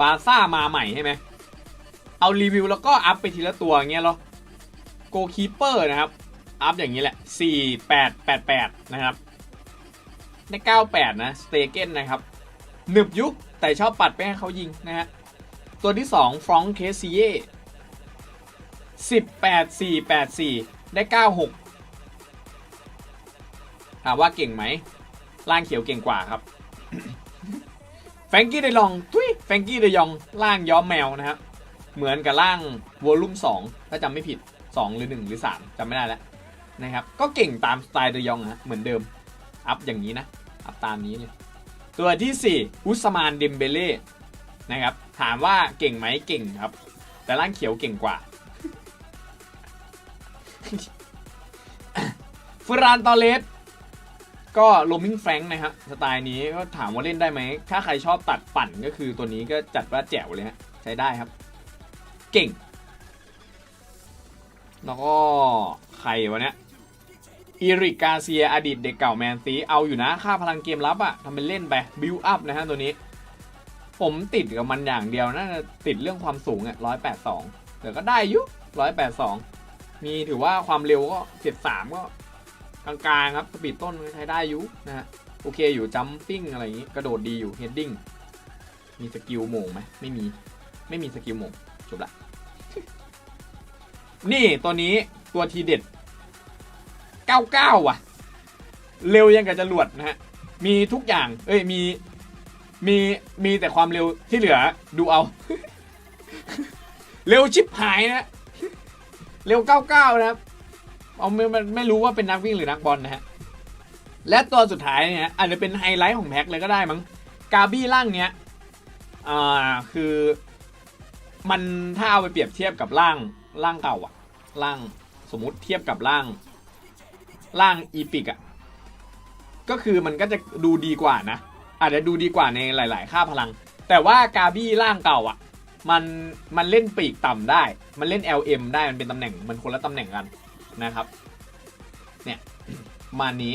บาซ่ามาใหม่ใช่ไหมเอารีวิวแล้วก็อัพไปทีละตัวเงี้ยเหรอโกคีเปอร์นะครับ อัพอย่างนี้แหละ 4888 นะครับ ได้ 98 นะสเตเกนนะครับหนึบยุคแต่ชอบปัดไปให้เขายิงนะฮะ ตัวที่2ฟรองเคซีเย่18484 ได้ 96 ถามว่าเก่งไหมล่างเขียวเก่งกว่าครับ แฟรงกี้เดยองทุยแฟรงกี้เดยองล่างย้อมแมวนะครับ เหมือนกับล่างวอลลุ่ม2ถ้าจำไม่ผิด 2 หรือ 1 หรือ 3จำไม่ได้แล้วนะครับ ก็เก่งตามสไตล์เดยองฮะเหมือนเดิม อัพอย่างนี้นะ อัพตามนี้เลยตัวที่ 4 อุสมานเดมเบเล่นะครับ ถามว่าเก่งไหมเก่งครับ แต่ล่างเขียวเก่งกว่าฟรานตอเลส ก็โรมิงแฟรงค์นะครับสไตล์นี้ก็ถามว่าเล่นได้ไหม ถ้าใครชอบตัดปั่นก็คือตัวนี้ก็จัดว่าแจ๋วเลยฮะ ใช้ได้ครับ เก่ง แล้วก็ใครวะเนี่ยอีริกกาเซียอดีตเด็กเก่าแมนซีเอาอยู่นะค่าพลังเกมรับอะทำเป็นเล่นไปบิวอัพนะฮะตัวนี้ ผมติดกับมันอย่างเดียวนะติดเรื่องความสูงอะร้อยแปดสองแต่ก็ได้อยุร้อยแปดสองมีถือว่าความเร็วก็เจ็ดสามก็ กลางๆครับสปีดต้นใช้ได้อยุนะฮะโอเคอยู่จัมปิ้งอะไรอย่างนี้กระโดดดีอยู่เฮดดิ้งมีสกิลโม่งไหมไม่มีไม่มีสกิลโม่งจบละนี่ตัวนี้ตัวทีเด็ด 99 ว่ะ เร็วยังกับจรวดนะฮะ มีทุกอย่าง เอ้ยมีมีมีแต่ความเร็วที่เหลือดูเอา เร็วชิบหายนะ เร็ว 99 นะครับ เอาไม่ไม่รู้ว่าเป็นนักวิ่งหรือนักบอลนะฮะ และตัวสุดท้ายเนี่ยอาจจะเป็นไฮไลท์ของแพ็คเลยก็ได้มั้ง กาบี้ร่างเนี้ยอ่าคือมันถ้าเอาไปเปรียบเทียบกับร่างร่างเก่าอะร่างสมมติเทียบกับร่างร่างอีพิกอะก็คือมันก็จะดูดีกว่านะ อาจจะดูดีกว่าในหลาย ๆ ค่าพลัง แต่ว่ากาบี้ร่างเก่าอะมันมันเล่นปีกต่ำได้ มันเล่น LM ได้มันเป็นตำแหน่งมันคนละตำแหน่งกัน นะครับ เนี่ยมานี้